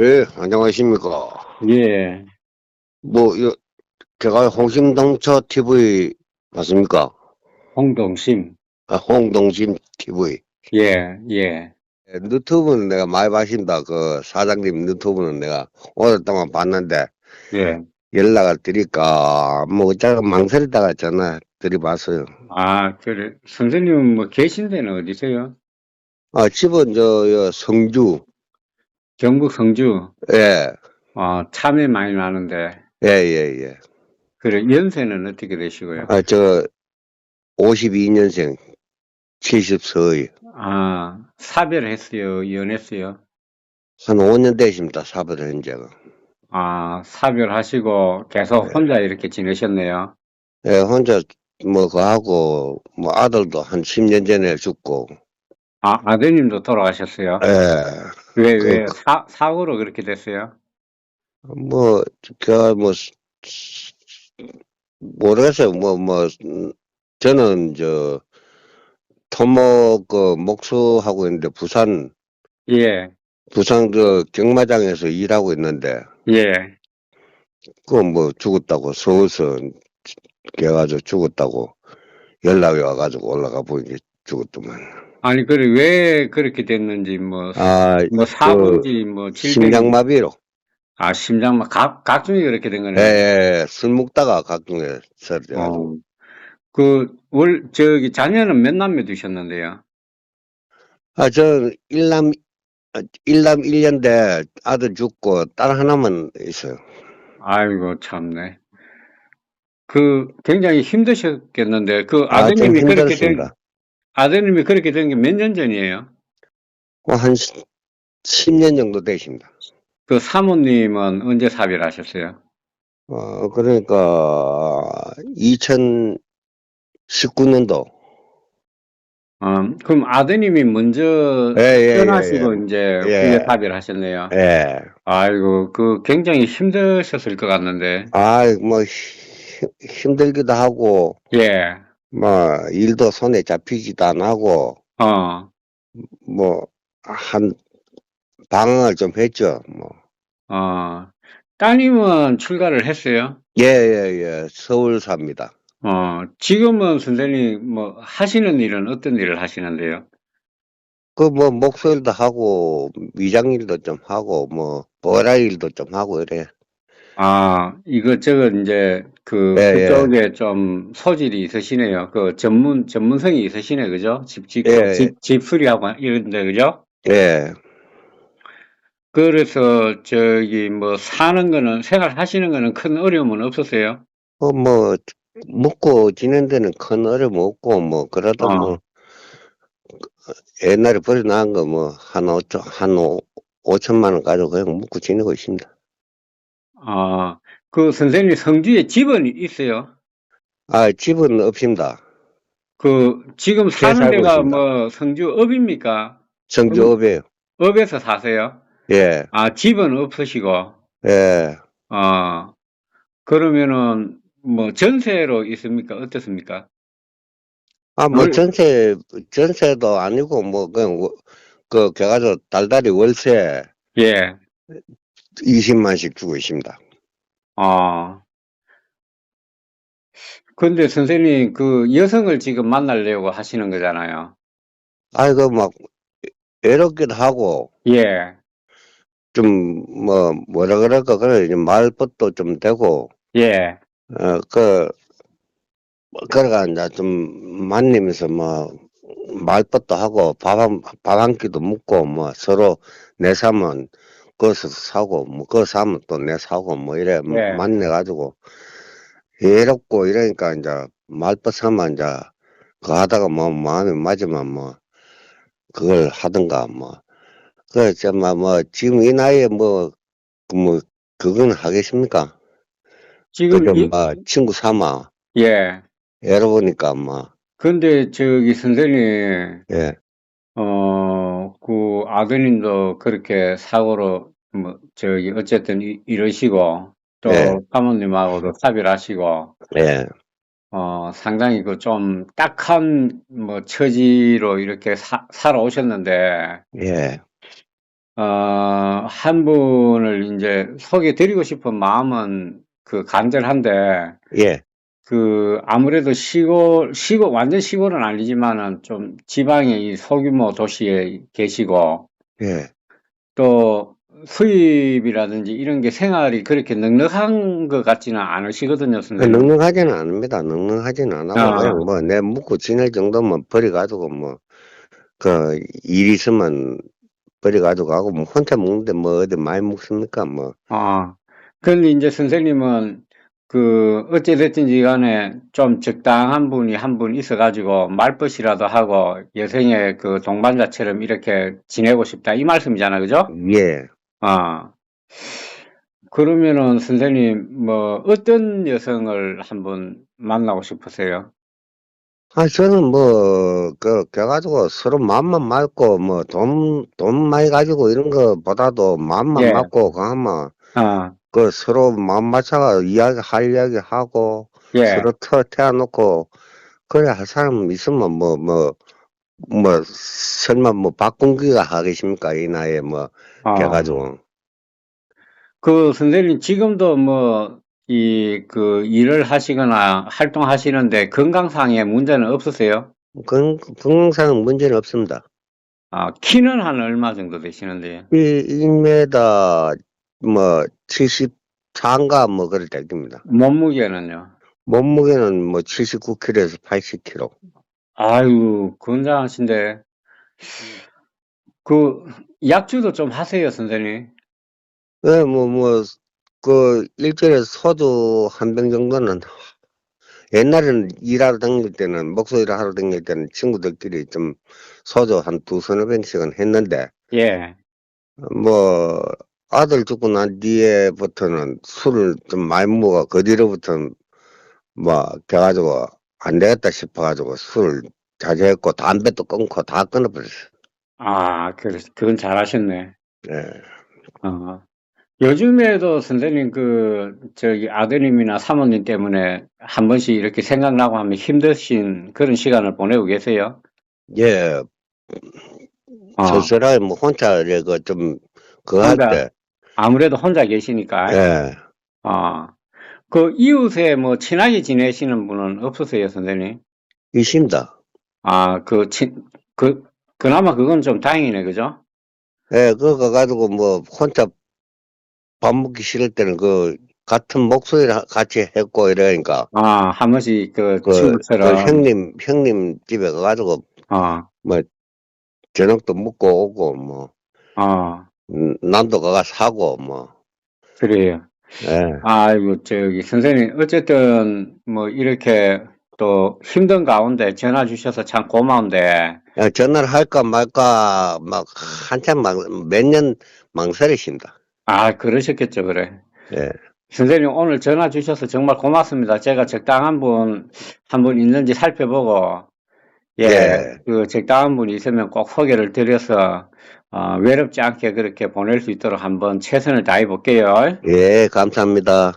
예, 안녕하십니까. 예, 뭐, 요, 제가 홍심동처 TV 맞습니까? 홍동심. 아, 홍동심 TV. 예, 예. 예, 유튜브는 내가 많이 봐신다. 그 사장님 유튜브는 내가 오랫동안 봤는데 예. 연락을 드릴까, 뭐, 어쩌다 망설이다가 전화 드려봤어요. 아, 그래. 선생님 뭐 계신 데는 어디세요? 아, 집은 저, 여, 성주. 경북 성주. 예, 어, 참외 많이 나는데. 예, 예, 예. 그래, 연세는 어떻게 되시고요? 아, 저, 52년생, 74위. 아, 사별했어요? 이혼했어요? 한 5년 되십니다, 사별을 한 지가. 아, 사별하시고 계속 혼자 이렇게 지내셨네요. 예, 혼자 뭐 그거 하고 뭐 아들도 한 10년 전에 죽고 아, 아드님도 돌아가셨어요? 예, 왜, 그- 왜, 사, 사고로 그렇게 됐어요? 뭐 제가 뭐 모르겠어요. 뭐 뭐 저는 저 토목 그 목수하고 있는데 부산 예, 부산 그 경마장에서 일하고 있는데 예. 그 뭐 죽었다고 서울서 개가지고 죽었다고 연락이 와가지고 올라가 보니 죽었더만. 아니, 그래, 왜 그렇게 됐는지, 뭐, 아, 뭐, 사고인지, 뭐, 질병. 심장마비로. 아, 심장마, 각, 각종이 그렇게 된 거네. 예, 예, 술 먹다가 각종에 설돼가지고 어. 그, 월, 저기, 자녀는 몇 남매 두셨는데요? 아, 저 일남 아, 일남 일년대 아들 죽고 딸 하나만 있어요. 아이고, 참네. 그, 굉장히 힘드셨겠는데, 그 아, 좀 아드님이 그렇게 된. 아드님이 그렇게 된 게 몇 년 전이에요? 뭐한 10년 정도 되십니다. 그 사모님은 언제 사별 하셨어요? 어, 그러니까 2019년도 어, 그럼 아드님이 먼저 예, 예, 예, 떠나시고 이제 예. 후에 사별 하셨네요. 예. 아이고, 그 굉장히 힘드셨을 것 같는데. 아, 뭐 힘- 힘들기도 하고 예, 뭐 일도 손에 잡히지도 안 하고 어, 뭐 한 방황을 좀 했죠. 뭐. 어. 따님은 출가를 했어요? 예, 예, 예. 서울 삽니다. 어, 지금은 선생님 뭐 하시는 일은 어떤 일을 하시는데요? 그 뭐 목소리도 하고 위장 일도 좀 하고 뭐 보라 일도 좀 하고 이래. 아, 이것저것 이제 그 예, 예. 그쪽에 좀 소질이 있으시네요. 그 전문 전문성이 있으시네, 그죠? 집 짓고 예, 집, 집 수리하고 이런데 그죠? 예. 그래서 저기 뭐 사는 거는 생활하시는 거는 큰 어려움은 없었어요? 어, 뭐 먹고 지낸 데는 큰 어려움 없고 뭐 그래도 어. 뭐 옛날에 버려놓은 거 뭐한 오천 한 오, 오천만 원 가지고 그냥 먹고 지내고 있습니다. 아, 그 선생님 성주에 집은 있어요? 아 집은 없습니다. 그 지금 사는 살고 데가 있습니다. 뭐 성주 업입니까? 성주업이에요. 업에서 사세요? 예, 아, 집은 없으시고, 예. 어, 그러면은, 뭐, 전세로 있습니까? 어떻습니까? 아, 뭐, 월- 전세, 전세도 아니고, 뭐, 그냥, 워- 그, 걔가서 달달이 월세 예, 20만씩 주고 있습니다. 어. 근데 선생님, 그 여성을 지금 만나려고 하시는 거잖아요. 아이고, 막, 외롭기도 하고, 예, 좀, 뭐, 뭐라 그럴까, 그래, 이제 말벗도 좀 되고, 예, 어, 그, 뭐, 그래가 이제 좀 만나면서 뭐, 말벗도 하고, 밥 한, 밥 한 끼도 먹고, 뭐, 서로 내 사면, 거기서 사고, 뭐, 그거 사면 또 내 사고, 뭐, 이래, 네. 만나가지고, 외롭고 이러니까 이제, 말벗 하면 이제, 그거 하다가 뭐, 마음에 맞으면 뭐, 그걸 하든가, 뭐. 그, 저, 뭐, 뭐, 지금 이 나이에 뭐, 그 뭐, 그건 하겠습니까? 지금, 이- 뭐, 친구 삼아, 예. 외로우니까 뭐, 근데 저기 선생님, 예, 어, 그 아드님도 그렇게 사고로, 뭐, 저기, 어쨌든 이- 이러시고, 또 네. 사모님하고도 사별하시고, 예, 어, 상당히 그 좀 딱한 뭐 처지로 이렇게 사, 살아오셨는데, 예. 어, 한 분을 이제 소개 드리고 싶은 마음은 그 간절한데, 예, 그 아무래도 시골, 시골, 완전 시골은 아니지만은 좀 지방의 이 소규모 도시에 계시고, 예. 또 수입이라든지 이런 게 생활이 그렇게 넉넉한 것 같지는 않으시거든요, 그 선생님. 넉넉하지는 않습니다. 넉넉하지는 않고, 아. 그냥 뭐, 내 묵고 지낼 정도면 버려가지고, 뭐, 그, 일 있으면 버려가지고 가고, 뭐, 혼자 먹는데 뭐, 어디 많이 먹습니까, 뭐. 아, 그런데 이제 선생님은 그 어찌됐든지 간에 좀 적당한 분이 한 분 있어가지고 말벗이라도 하고 여생의 그 동반자처럼 이렇게 지내고 싶다 이 말씀이잖아, 그죠? 예. 아, 그러면은 선생님 뭐 어떤 여성을 한번 만나고 싶으세요? 아, 저는 뭐, 그, 그래가지고 서로 마음만 맞고, 뭐, 돈, 돈 많이 가지고 이런 거보다도 마음만 예. 맞고, 가면, 아, 그 서로 마음 맞춰가 이야기, 할 이야기 하고, 예, 서로 터, 태워놓고, 그래, 할 사람 있으면 뭐, 뭐, 뭐, 설마 뭐, 바꾼기가 하겠습니까? 이 나이에 뭐, 아. 그래가지고. 그 선생님 지금도 뭐 이 그 일을 하시거나 활동하시는데 건강상의 문제는 없으세요? 건, 건강상 문제는 없습니다. 아, 키는 한 얼마 정도 되시는데요? 이, 1m, 뭐, 74인가 뭐, 그럴 때입니다. 몸무게는요? 몸무게는 뭐 79kg에서 80kg. 아유, 건장하신데. 그 약주도 좀 하세요, 선생님. 예, 뭐, 뭐, 그, 일주일에 소주 한 병 정도는, 옛날에는 일하러 다닐 때는, 목소리를 하러 다닐 때는 친구들끼리 좀 소주 한 두 서너 병씩은 했는데, 예. 뭐, 아들 죽고 난 뒤에부터는 술을 좀 많이 먹어, 그 뒤로부터는 뭐, 돼가지고, 안 되겠다 싶어가지고 술을 자제했고, 담배도 끊고 다 끊어버렸어. 아, 그, 그건 잘하셨네. 예. 어. 요즘에도 선생님 그 저기 아드님이나 사모님 때문에 한 번씩 이렇게 생각나고 하면 힘드신 그런 시간을 보내고 계세요? 예, 어. 쓸쓸하게 뭐 혼자 이렇게 좀 그거 할 혼자. 때, 아무래도 혼자 계시니까. 예, 어. 그 이웃에 뭐 친하게 지내시는 분은 없으세요, 선생님? 있습니다. 아, 그 친, 그, 그나마 그건 좀 다행이네, 그죠? 예, 그거 가가지고 뭐 혼자 밥 먹기 싫을 때는 그 같은 목소리를 하- 같이 했고 이러니까 아, 한 번씩 그 그, 그 친구처럼. 형님, 형님 집에 가가지고 어, 저녁도 먹고 오고 뭐, 어, 음, 남도 가가 사고 뭐, 그래요. 예, 아이고, 저기, 선생님, 어쨌든, 뭐, 이렇게 또 힘든 가운데 전화 주셔서 참 고마운데, 야, 전화를 할까 말까 막 한참 몇 년 망설이십니다. 아, 그러셨겠죠, 그래. 예, 선생님, 오늘 전화 주셔서 정말 고맙습니다. 제가 적당한 분, 한 분 있는지 살펴보고, 예, 예. 그 적당한 분이 있으면 꼭 소개를 드려서, 어, 외롭지 않게 그렇게 보낼 수 있도록 한번 최선을 다해 볼게요. 예, 감사합니다.